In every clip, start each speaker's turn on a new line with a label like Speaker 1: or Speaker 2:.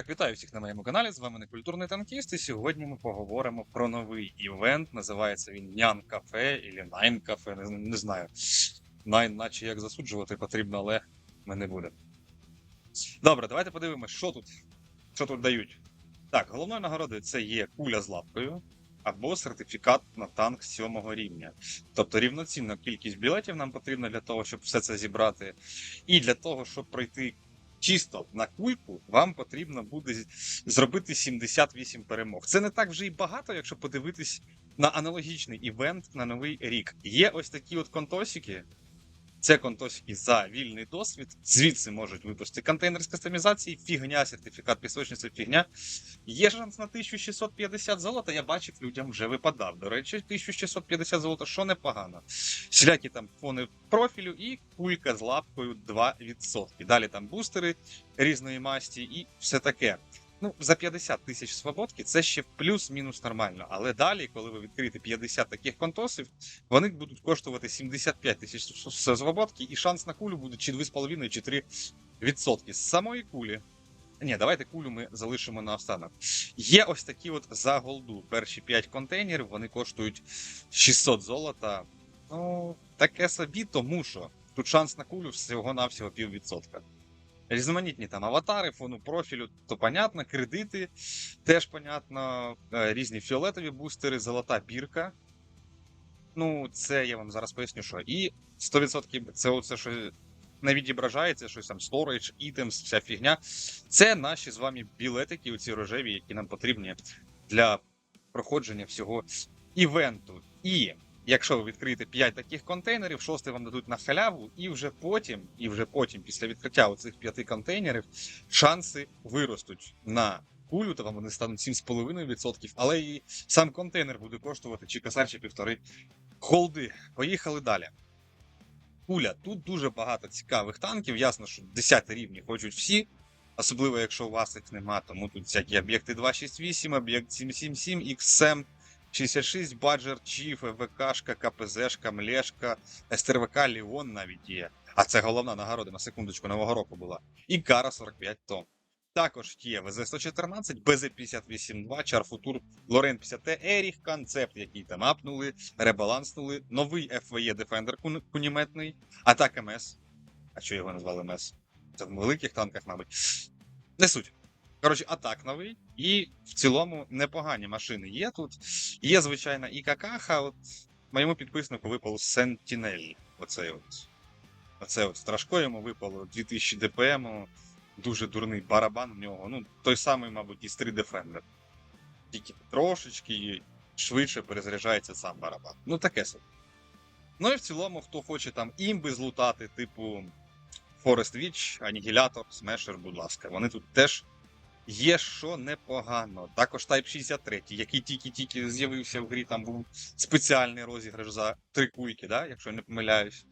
Speaker 1: Так, вітаю всіх на моєму каналі. З вами некультурний танкіст. І сьогодні ми поговоримо про новий івент. Називається він Нян Кафе або Найн Кафе. Не, не знаю. Найн, наче як засуджувати потрібно, але ми не будемо. Добре, давайте подивимось, що тут, що тут дають. Так, головною нагородою це є куля з лапкою або сертифікат на танк 7 рівня. Тобто рівноцінна кількість білетів нам потрібна для того, щоб все це зібрати. І для того, щоб пройти чисто на кульку, вам потрібно буде зробити 78 перемог. Це не так вже і багато, якщо подивитись на аналогічний івент на новий рік. Є ось такі от контосики. Це контосики за вільний досвід. Звідси можуть випустити контейнер з кастомізації, фігня, сертифікат пісочниці, фігня. Є шанс на 1650 золота. Я бачив, людям вже випадав. До речі, 1650 золота, що непогано. Всілякі там фони профілю і кулька з лапкою 2%. Далі там бустери різної масті і все таке. Ну, за 50 тисяч свободки це ще плюс-мінус нормально. Але далі, коли ви відкриєте 50 таких контосів, вони будуть коштувати 75 тисяч свободки, і шанс на кулю буде чи 2,5, чи 3 відсотки. З самої кулі. Ні, давайте кулю ми залишимо на останок. Є ось такі от за голду. Перші 5 контейнерів вони коштують 600 золота. Ну, таке собі, тому що тут шанс на кулю всього-навсього піввідсотка. Різноманітні там аватари, фону профілю, то понятно, кредити теж понятно, е, різні фіолетові бустери, золота бірка. Ну, це я вам зараз поясню, що. І 100% це оце, що не відображається, щось там storage, items, вся фігня. Це наші з вами білетики, оці рожеві, які нам потрібні для проходження всього івенту. І якщо ви відкриєте 5 таких контейнерів, шостий вам дадуть на халяву, і вже потім, і вже потім, після відкриття оцих 5 контейнерів, шанси виростуть на кулю, то вам вони стануть 7,5%, але і сам контейнер буде коштувати чи косар, чи півтори холди. Поїхали далі. Куля, тут дуже багато цікавих танків. Ясно, що 10 рівні хочуть всі. Особливо, якщо у вас їх нема, тому тут всякі об'єкти 268, об'єкт 777, XM 66, Баджер, Чіф, ВКшка, КПЗшка, Млешка, СТРВК, Ліон навіть є. А це головна нагорода на секундочку нового року була. І Кара 45 тонн. Також є ВЗ-114, БЗ-58-2, Чарфутур, Лорен 50 Еріх, концепт, який там апнули, ребаланснули, новий FVE Defender кун- куніметний, Атак МС. А що його назвали МС? Це в великих танках, мабуть. Не суть. Коротше, атак новий, і в цілому непогані машини є тут. Є, звичайно, і какаха. От моєму підписнику випало Sentinel. Оцей от. Оце от страшко йому випало 2000 ДПМ. Дуже дурний барабан в нього. Ну, той самий, мабуть, із 3 Defender. Тільки трошечки швидше перезаряджається сам барабан. Ну, таке собі. Ну і в цілому, хто хоче там імби злутати, типу Forest Witch, Анігілятор, Смешер, будь ласка. Вони тут теж є що непогано. Також Type 63, який тільки-тільки з'явився в грі, там був спеціальний розіграш за три куйки, да? якщо не помиляюсь.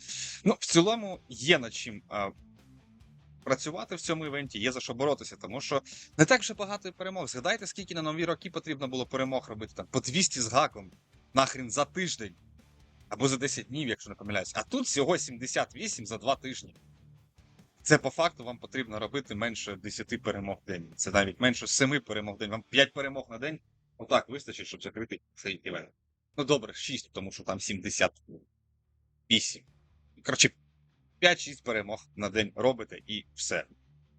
Speaker 1: Ну, в цілому є над чим а, працювати в цьому івенті, є за що боротися, тому що не так вже багато перемог. Згадайте, скільки на нові роки потрібно було перемог робити там по 200 з гаком, нахрін за тиждень. Або за 10 днів, якщо не помиляюсь. А тут всього 78 за 2 тижні. Це по факту вам потрібно робити менше 10 перемог в день. Це навіть менше 7 перемог в день. Вам 5 перемог на день. Отак вистачить, щоб закрити цей івент. Ну добре, 6, тому що там 78. Коротше, 5-6 перемог на день робите і все.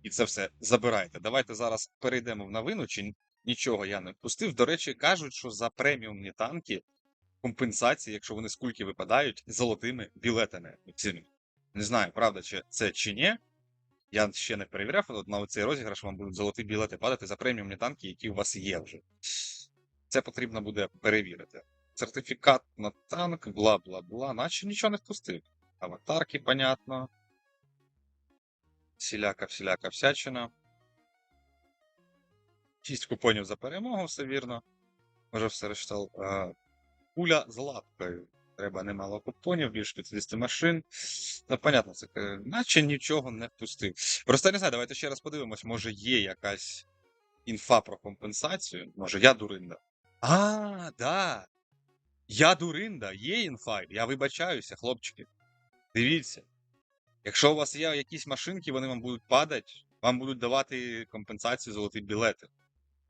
Speaker 1: І це все забираєте. Давайте зараз перейдемо в новину, чи нічого я не впустив. До речі, кажуть, що за преміумні танки компенсації, якщо вони з кульки випадають, золотими білетами. Не знаю, правда, чи це чи ні. Я ще не перевіряв, але на цей розіграш вам будуть золоті білети падати за преміумні танки, які у вас є вже. Це потрібно буде перевірити. Сертифікат на танк, бла бла бла, наче нічого не впустив. Аватарки, понятно. Всіляка, всіляка всячина. 6 купонів за перемогу, все вірно. Вже все розчитав. Е, Куля з лапкою. Треба немало купонів, більше 50 машин. Ну, понятно, це е, наче нічого не впустив. Просто не знаю, давайте ще раз подивимось, може є якась інфа про компенсацію. Може, я дуринда. А, да. Я дуринда, є інфа. Я вибачаюся, хлопчики. Дивіться. Якщо у вас є якісь машинки, вони вам будуть падати вам будуть давати компенсацію золоті білети.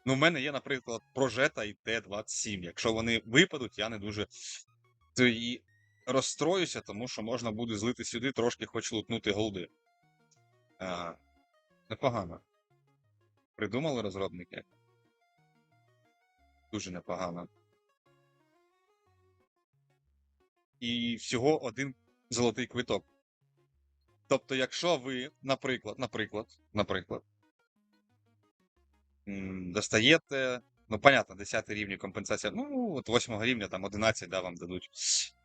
Speaker 1: Ну, в мене є, наприклад, Прожета і Т-27. Якщо вони випадуть, я не дуже і розстроюся, тому що можна буде злити сюди трошки хоч лутнути голди. А, непогано. Придумали розробники? Дуже непогано. І всього один золотий квиток. Тобто, якщо ви, наприклад, наприклад, наприклад, достаєте, ну, понятно, 10 рівні компенсація, ну, от 8 рівня, там 11, да, вам дадуть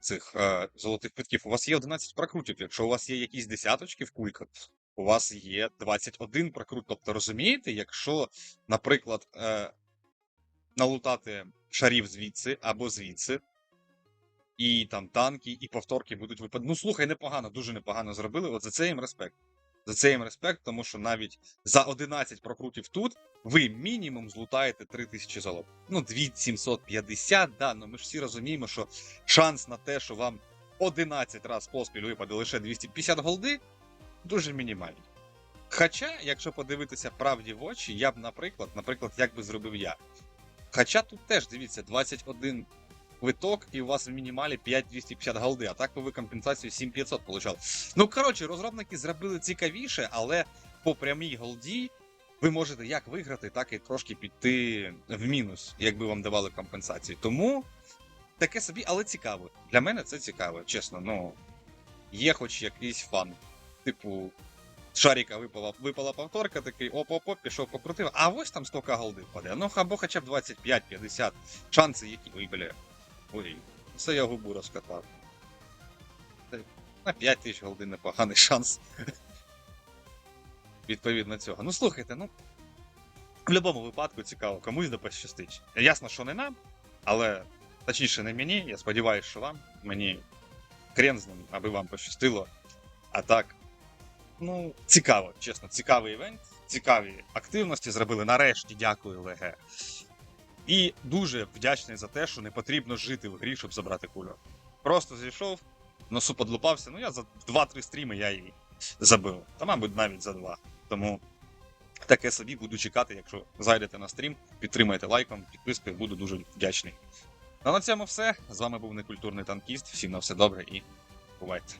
Speaker 1: цих е, золотих квитків. У вас є 11 прокрутів. Якщо у вас є якісь десяточки в кульках, у вас є 21 прокрут. Тобто, розумієте, якщо, наприклад, е, налутати шарів звідси або звідси, і там танки, і повторки будуть випадати. Ну, слухай, непогано, дуже непогано зробили. От за це їм респект. За це їм респект, тому що навіть за 11 прокрутів тут ви мінімум злутаєте 3000 золот. Ну, 2750, да, ну ми ж всі розуміємо, що шанс на те, що вам 11 раз поспіль випаде лише 250 голди, дуже мінімальний. Хоча, якщо подивитися правді в очі, я б, наприклад, наприклад, як би зробив я. Хоча тут теж дивіться, 21 квиток, і у вас в мінімалі 5250 голди, а так ви компенсацію 7500 получали. Ну, коротше, розробники зробили цікавіше, але по прямій голді ви можете як виграти, так і трошки піти в мінус, якби вам давали компенсацію. Тому таке собі, але цікаво. Для мене це цікаво, чесно. Ну, є хоч якийсь фан. Типу, шаріка випала, випала повторка, такий оп-оп-оп, пішов покрутив, а ось там 100к голди впаде. Ну, або хоча б 25-50. Шанси які. Ой, бля. Ой, це я губу розкатав. Та На 5 тисяч голди непоганий шанс. Відповідно цього. Ну слухайте, ну. В будь-якому випадку цікаво, комусь да пощастить. Ясно, що не нам, але точніше не мені. Я сподіваюся, що вам. Мені хрен з ним, аби вам пощастило. А так, ну, цікаво, чесно, цікавий івент, цікаві активності зробили. Нарешті дякую, ЛГ. І дуже вдячний за те, що не потрібно жити в грі, щоб забрати кульок. Просто зійшов, носу подлупався. Ну я за 2-3 стріми я її забив. Та, мабуть, навіть за 2. Тому таке собі буду чекати, якщо зайдете на стрім, підтримайте лайком, підпискою, буду дуже вдячний. Ну, на цьому все. З вами був некультурний танкіст. Всім на все добре і бувайте.